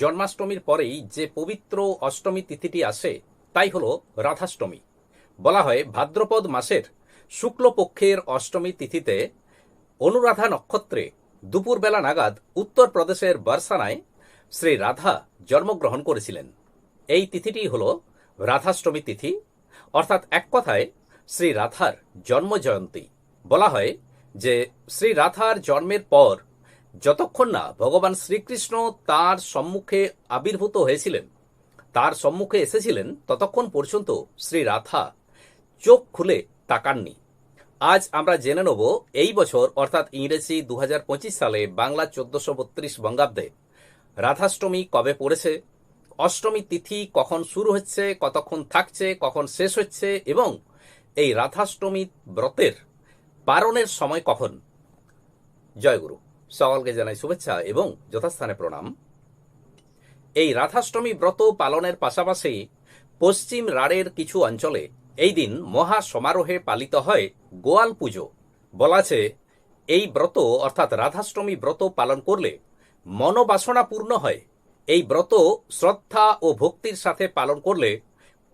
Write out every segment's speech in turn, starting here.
জন্মাষ্টমীর পরেই যে পবিত্র অষ্টমী তিথিটি আসে, তাই হল রাধাষ্টমী। বলা হয় ভাদ্রপদ মাসের শুক্লপক্ষের অষ্টমী তিথিতে অনুরাধা নক্ষত্রে দুপুরবেলা নাগাদ উত্তরপ্রদেশের বারসানায় শ্রী রাধা জন্মগ্রহণ করেছিলেন। এই তিথিটি হল রাধাষ্টমী তিথি, অর্থাৎ এক কথায় শ্রী রাধার জন্মজয়ন্তী। বলা হয় যে শ্রী রাধার জন্মের পর যতক্ষণ না ভগবান শ্রীকৃষ্ণ তার সম্মুখে আবির্ভূত হয়েছিলেন, তার সম্মুখে এসেছিলেন, ততক্ষণ পর্যন্ত শ্রী রাধা চোখ খুলে তাকাননি। আজ আমরা জেনে নেব, এই বছর, অর্থাৎ ইংরেজি দু হাজার পঁচিশ সালে বাংলা চোদ্দশো বত্রিশ বঙ্গাব্দে রাধাষ্টমী কবে পড়েছে, অষ্টমী তিথি কখন শুরু হচ্ছে, কতক্ষণ থাকছে, কখন শেষ হচ্ছে এবং এই রাধাষ্টমী ব্রতের পারণের সময় কখন? জয়গুরু সকলকে জানাই শুভেচ্ছা এবং যথাস্থানে প্রণাম। এই রাধাষ্টমী ব্রত পালনের পাশাপাশি পশ্চিম রাড়ের কিছু অঞ্চলে এই দিন মহা সমারোহে পালিত হয় গোয়াল পুজো। বলাছে এই ব্রত অর্থাৎ রাধাষ্টমী ব্রত পালন করলে মনোবাসনা পূর্ণ হয়। এই ব্রত শ্রদ্ধা ও ভক্তির সাথে পালন করলে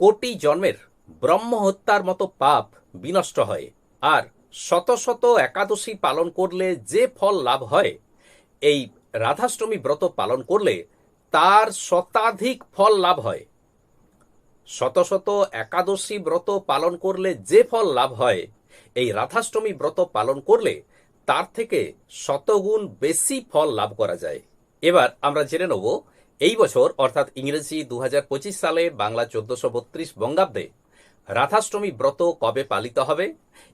কোটি জন্মের ব্রহ্মহত্যার মতো পাপ বিনষ্ট হয়। আর শত শত একাদশী পালন করলে যে ফল লাভ হয়, এই রাধাষ্টমী ব্রত পালন করলে তার শতাধিক ফল লাভ হয়। শত শত একাদশী ব্রত পালন করলে যে ফল লাভ হয়, এই রাধাষ্টমী ব্রত পালন করলে তার থেকে শতগুণ বেশি ফল লাভ করা যায়। এবার আমরা জেনে নেব, এই বছর অর্থাৎ ইংরেজি দু হাজার পঁচিশ সালে বাংলা চোদ্দশো বত্রিশ বঙ্গাব্দে রাধাষ্টমী ব্রত কবে পালিত হবে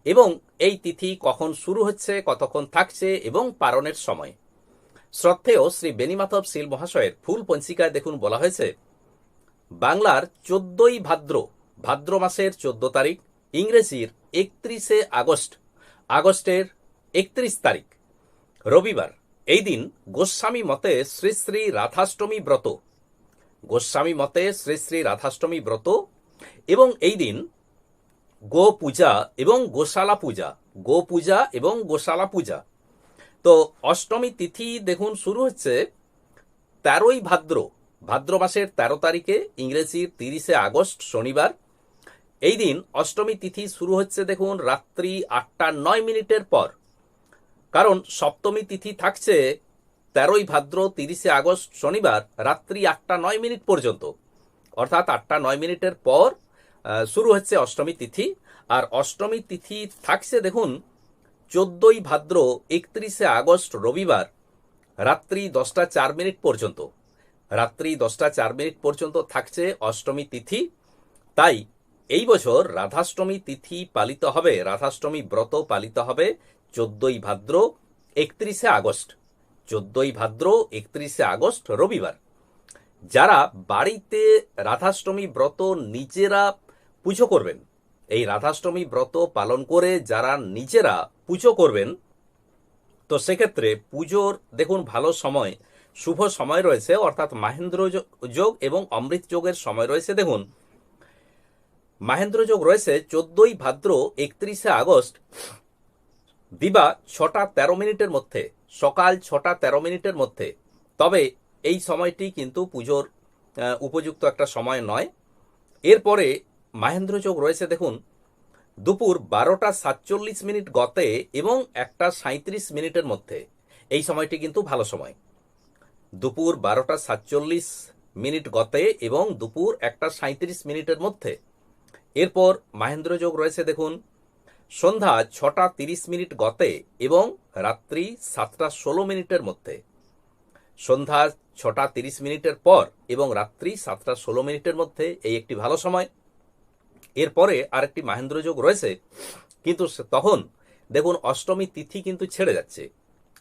এবং এই তিথি কখন শুরু হচ্ছে, কতক্ষণ থাকছে এবং পারণের সময়। শ্রদ্ধেয় শ্রী বেনিমাধব শীল মহাশয়ের ফুল পঞ্চিকায় দেখুন বলা হয়েছে, বাংলার চোদ্দই ভাদ্র ভাদ্র মাসের চোদ্দ তারিখ, ইংরেজির একত্রিশে আগস্ট, আগস্টের একত্রিশ তারিখ, রবিবার। এই দিন গোস্বামী মতে শ্রী শ্রী রাধাষ্টমী ব্রত, গোস্বামী মতে শ্রী শ্রী রাধাষ্টমী ব্রত এবং এই দিন গো পূজা এবং গোশালা পূজা গো পূজা এবং গোশালা পূজা। তো অষ্টমী তিথি দেখুন, শুরু হচ্ছে তেরোই ভাদ্র। ভাদ্র মাসের তেরো তারিখে ইংরেজির তিরিশে আগস্ট, শনিবার। এই দিন অষ্টমী তিথি শুরু হচ্ছে দেখুন, রাত্রি আটটা নয় মিনিটের পর। কারণ সপ্তমী তিথি থাকছে তেরোই ভাদ্র, তিরিশে আগস্ট, শনিবার, রাত্রি আটটা নয় মিনিট পর্যন্ত। অর্থাৎ আটটা নয় মিনিটের পর শুরু হচ্ছে অষ্টমী তিথি। আর অষ্টমী তিথি থাকছে, দেখুন, চোদ্দই ভাদ্র একত্রিশে আগস্ট রবিবার, রাত্রি দশটা চার মিনিট পর্যন্ত। রাত্রি দশটা চার মিনিট পর্যন্ত থাকছে অষ্টমী তিথি। তাই এই বছর রাধাষ্টমী তিথি পালিত হবে, রাধাষ্টমী ব্রত পালিত হবে চোদ্দই ভাদ্র একত্রিশে আগস্ট। চোদ্দই ভাদ্র একত্রিশে আগস্ট রবিবার। যারা বাড়িতে রাধাষ্টমী ব্রত নিজেরা পুজো করবেন, এই রাধাষ্টমী ব্রত পালন করে যারা নিজেরা পুজো করবেন, তো সেক্ষেত্রে পুজোর, দেখুন, ভালো সময়, শুভ সময় রয়েছে, অর্থাৎ মাহেন্দ্র যোগ এবং অমৃত যোগের সময় রয়েছে, দেখুন। মাহেন্দ্র যোগ রয়েছে চোদ্দই ভাদ্র একত্রিশে আগস্ট দিবা ছটা তেরো মিনিটের মধ্যে, সকাল ছটা তেরো মিনিটের মধ্যে। তবে এই সময়টি কিন্তু পুজোর উপযুক্ত একটা সময় নয়। এরপরে মাহেন্দ্র যোগ রয়েছে, দেখুন, দুপুর বারোটা সাতচল্লিশ মিনিট গতে এবং একটা সাঁত্রিশ মিনিটের মধ্যে। এই সময়টি কিন্তু ভালো সময়। দুপুর বারোটা সাতচল্লিশ মিনিট গতে এবং দুপুর একটা সাঁত্রিশ মিনিটের মধ্যে। এরপর মাহেন্দ্র যোগ রয়েছে, দেখুন, সন্ধ্যা ছটা তিরিশ মিনিট গতে এবং রাত্রি সাতটা ষোলো মিনিটের মধ্যে। সন্ধ্যা ছটা তিরিশ মিনিটের পর এবং রাত্রি সাতটা ষোলো মিনিটের মধ্যে এই একটি ভালো সময়। এরপরে আরেকটি মাহেন্দ্র যোগ রয়েছে, কিন্তু তখন, দেখুন, অষ্টমী তিথি কিন্তু ছেড়ে যাচ্ছে।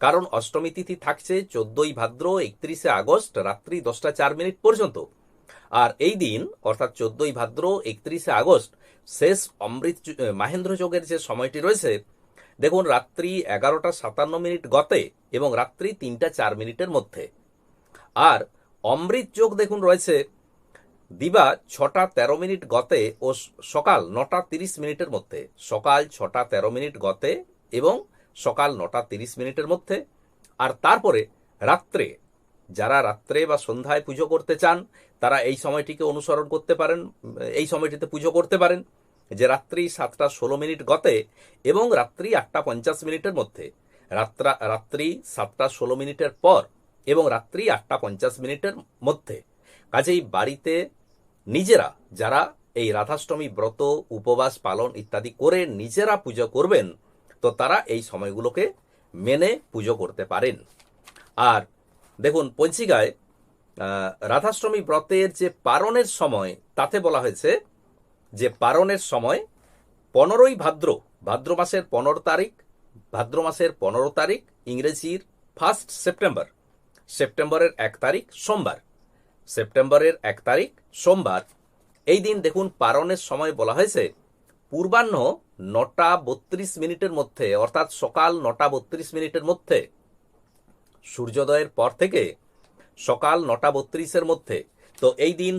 কারণ অষ্টমী তিথি থাকছে চোদ্দই ভাদ্র একত্রিশে আগস্ট রাত্রি দশটা চার মিনিট পর্যন্ত। আর এই দিন, অর্থাৎ চোদ্দই ভাদ্র একত্রিশে আগস্ট, শেষ অমৃত মাহেন্দ্র যোগের যে সময়টি রয়েছে দেখুন, রাত্রি এগারোটা সাতান্ন মিনিট গতে এবং রাত্রি তিনটা চার মিনিটের মধ্যে। আর অমৃত যোগ দেখুন রয়েছে, দিবা ছটা তেরো মিনিট গতে ও সকাল নটা তিরিশ মিনিটের মধ্যে। সকাল ছটা তেরো মিনিট গতে এবং সকাল নটা তিরিশ মিনিটের মধ্যে। আর তারপরে রাত্রে, যারা রাত্রে বা সন্ধ্যায় পুজো করতে চান, তারা এই সময়টিকে অনুসরণ করতে পারেন, এই সময়টিতে পুজো করতে পারেন। যে রাত্রি সাতটা ষোলো মিনিট গতে এবং রাত্রি আটটা পঞ্চাশ মিনিটের মধ্যে। রাত্রা, রাত্রি সাতটা ষোলো মিনিটের পর এবং রাত্রি আটটা পঞ্চাশ মিনিটের মধ্যে। কাজেই বাড়িতে নিজেরা যারা এই রাধাষ্টমী ব্রত, উপবাস পালন ইত্যাদি করে নিজেরা পুজো করবেন, তো তারা এই সময়গুলোকে মেনে পুজো করতে পারেন। আর দেখুন পঞ্চিকায় রাধাষ্টমী ব্রতের যে পারণের সময়, তাতে বলা হয়েছে যে পারণের সময় পনেরোই ভাদ্র ভাদ্র মাসের পনেরো তারিখ, ভাদ্র মাসের পনেরো তারিখ, ইংরেজির ফার্স্ট সেপ্টেম্বর, সেপ্টেম্বরের এক তারিখ, সোমবার। সেপ্টেম্বরের এক তারিখ, সোমবার। এই দিন দেখুন পারণের সময় বলা হয়েছে, পূর্বাহ্ন নটা বত্রিশ মিনিটের মধ্যে, অর্থাৎ সকাল নটা বত্রিশ মিনিটের মধ্যে, সূর্যোদয়ের পর থেকে সকাল নটা বত্রিশের মধ্যে। তো এই দিন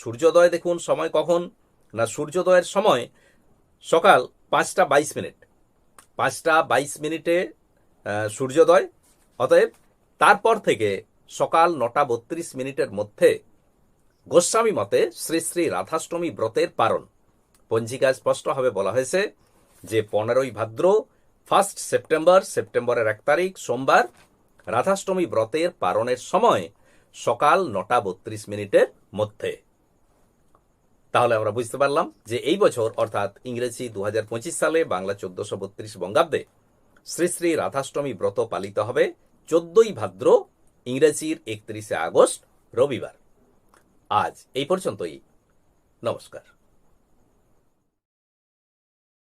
সূর্যোদয় দেখুন সময় কখন? না সূর্যোদয়ের সময়, সকাল পাঁচটা বাইশ মিনিট। পাঁচটা বাইশ মিনিটে সূর্যোদয়। অতএব তারপর থেকে সকাল নটা বত্রিশ মিনিটের মধ্যে গোস্বামী মতে শ্রী শ্রী রাধাষ্টমী ব্রতের পারণ। পঞ্জিকায় স্পষ্টভাবে বলা হয়েছে যে পনেরোই ভাদ্র, ফার্স্ট সেপ্টেম্বর, সেপ্টেম্বরের এক তারিখ, সোমবার রাধাষ্টমী ব্রতের পারণের সময় সকাল নটা বত্রিশ মিনিটের মধ্যে। তাহলে আমরা বুঝতে পারলাম যে এই বছর, অর্থাৎ ইংরেজি দু হাজার পঁচিশ সালে বাংলা চোদ্দশো বত্রিশ বঙ্গাব্দে শ্রী শ্রী রাধাষ্টমী ব্রত পালিত হবে চোদ্দই ভাদ্র ইংরেজির একত্রিশে আগস্ট রবিবার। আজ এই পর্যন্তই। নমস্কার।